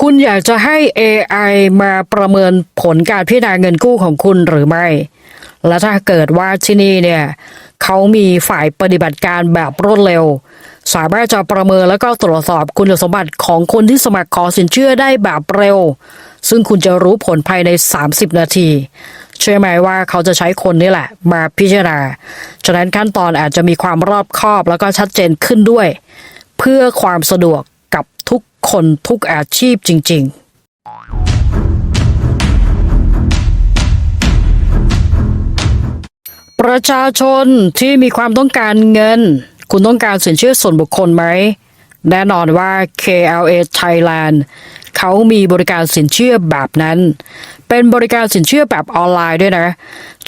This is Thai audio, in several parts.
คุณอยากจะให้ AI มาประเมินผลการพิจารณาเงินกู้ของคุณหรือไม่ และถ้าเกิดว่าที่นี่เนี่ยเขามีฝ่ายปฏิบัติการแบบรวดเร็ว สามารถจะประเมินแล้วก็ตรวจสอบคุณสมบัติของคนที่สมัครขอสินเชื่อได้แบบเร็ว ซึ่งคุณจะรู้ผลภายใน 30 นาทีเชื่อไหมว่าเขาจะใช้คนนี่แหละ มาพิจารณา ฉะนั้นขั้นตอนอาจจะมีความรอบคอบแล้วก็ชัดเจนขึ้นด้วย เพื่อความสะดวกกับทุก คนทุกอาชีพจริง ๆ ประชาชนที่มีความต้องการเงิน คุณต้องการสินเชื่อส่วนบุคคลไหม แน่นอนว่า KLA Thailand เขามีบริการสินเชื่อแบบนั้น เป็นบริการสินเชื่อแบบออนไลน์ด้วยนะ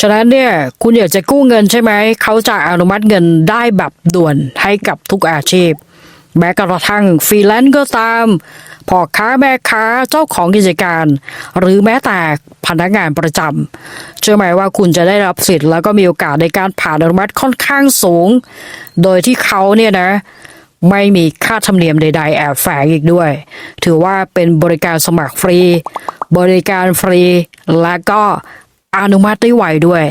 ฉะนั้นเนี่ยคุณอยากจะกู้เงินใช่ไหม เขาจะอนุมัติเงินได้แบบด่วนให้กับทุกอาชีพ แม้กระทั่งฟรีแลนซ์ก็ตามพ่อค้าแม่ค้าเจ้าของกิจการ หรือแม้แต่พนักงานประจำเชื่อไหมว่าคุณจะได้รับสิทธิ์แล้วก็มีโอกาสในการผ่านอนุมัติค่อนข้างสูง โดยที่เขาเนี่ยนะไม่มีค่าธรรมเนียมใด ๆ แอบแฝงอีกด้วย ถือว่าเป็นบริการสมัครฟรี บริการฟรี และก็ อนุมัติได้ไวด้วย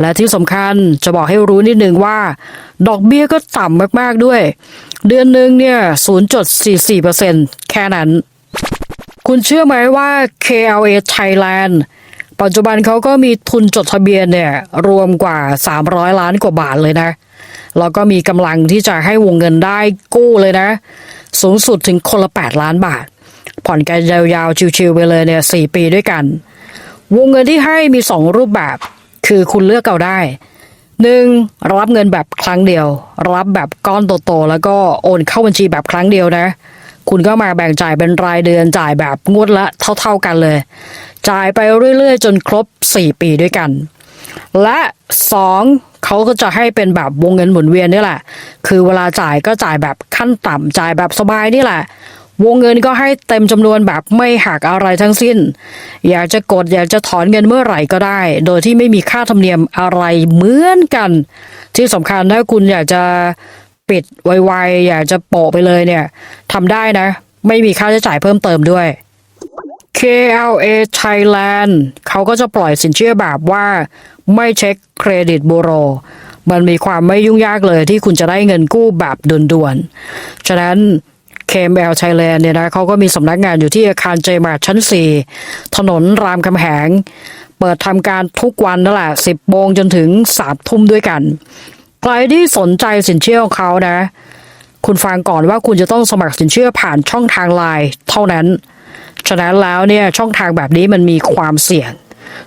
และที่สำคัญจะบอกให้รู้นิดนึงว่า ดอกเบี้ยก็ต่ำมากๆด้วย เดือนหนึ่งเนี่ย0.44%แค่นั้น คุณเชื่อไหมว่า KLA Thailand ปัจจุบันเขาก็มีทุนจดทะเบียนเนี่ยรวมกว่า 300 ล้านกว่าบาทเลยนะ แล้วก็มีกำลังที่จะให้วงเงินได้กู้เลยนะ สูงสุดถึงคนละ 8 ล้านบาท ผ่อนกันยาวๆ ชิวๆไปเลยเนี่ย 4 ปีด้วยกัน วงเงินที่ให้มี 2 รูปแบบ คือคุณเลือกเอาได้หนึ่งรับเงินแบบครั้งเดียว รับแบบก้อนโตๆแล้วก็โอนเข้าบัญชีแบบครั้งเดียวนะ คุณก็มาแบ่งจ่ายเป็นรายเดือนจ่ายแบบงวดละเท่า ๆกันเลย จ่ายไปเรื่อยๆ จนครบ 4 ปีด้วยกัน และสองเขาก็จะให้เป็นแบบวงเงินหมุนเวียนนี่แหละ คือเวลาจ่ายก็จ่ายแบบขั้นต่ำจ่ายแบบสบายนี่แหละ วงเงินก็ให้เต็มจำนวนแบบไม่หักอะไรทั้งสิ้น อยากจะกดอยากจะถอนเงินเมื่อไหร่ก็ได้ โดยที่ไม่มีค่าธรรมเนียมอะไรเหมือนกัน ที่สำคัญถ้าคุณอยากจะปิดไวๆอยากจะโปะไปเลยเนี่ยทำได้นะ ไม่มีค่าใช้จ่ายเพิ่มเติมด้วย KLA Thailand เขาก็จะปล่อยสินเชื่อแบบว่า ไม่เช็คเครดิตบูโรมันมีความไม่ยุ่งยากเลยที่คุณจะได้เงินกู้แบบด่วนๆ ฉะนั้น KML Thailand เนี่ยนะเขาก็มีสำนักงานอยู่ที่อาคารเจมาร์ชั้น 4 ถนนรามคำแหง เปิดทำการทุกวันนั่นแหละ 10โมงจนถึง3ทุ่มด้วยกัน ใครที่สนใจสินเชื่อของเขานะ คุณฟังก่อนว่าคุณจะต้องสมัครสินเชื่อผ่านช่องทางไลน์เท่านั้น ฉะนั้นแล้วเนี่ยช่องทางแบบนี้มันมีความเสี่ยง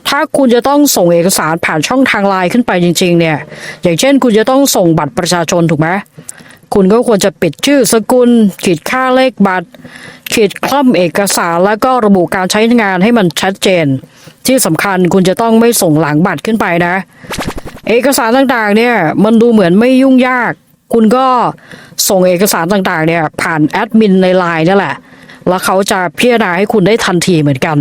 ถ้าคุณจะต้องส่งเอกสารผ่านช่องทางไลน์ขึ้นไปจริง ๆ เนี่ย อย่างเช่น คุณจะต้องส่งบัตรประชาชนถูกไหม คุณก็ควรจะปิดชื่อสกุลขีดค่าเลขบัตรขีดคล่ำเอกสารแล้วก็ระบุการใช้งานให้มันชัดเจน ที่สำคัญคุณจะต้องไม่ส่งหลังบัตรขึ้นไปนะ เอกสารต่างๆเนี่ยมันดูเหมือนไม่ยุ่งยาก คุณก็ส่งเอกสารต่างๆเนี่ยผ่านแอดมินในไลน์นั่นแหละ แล้วเขาจะพิจารณาให้คุณได้ทันทีเหมือนกัน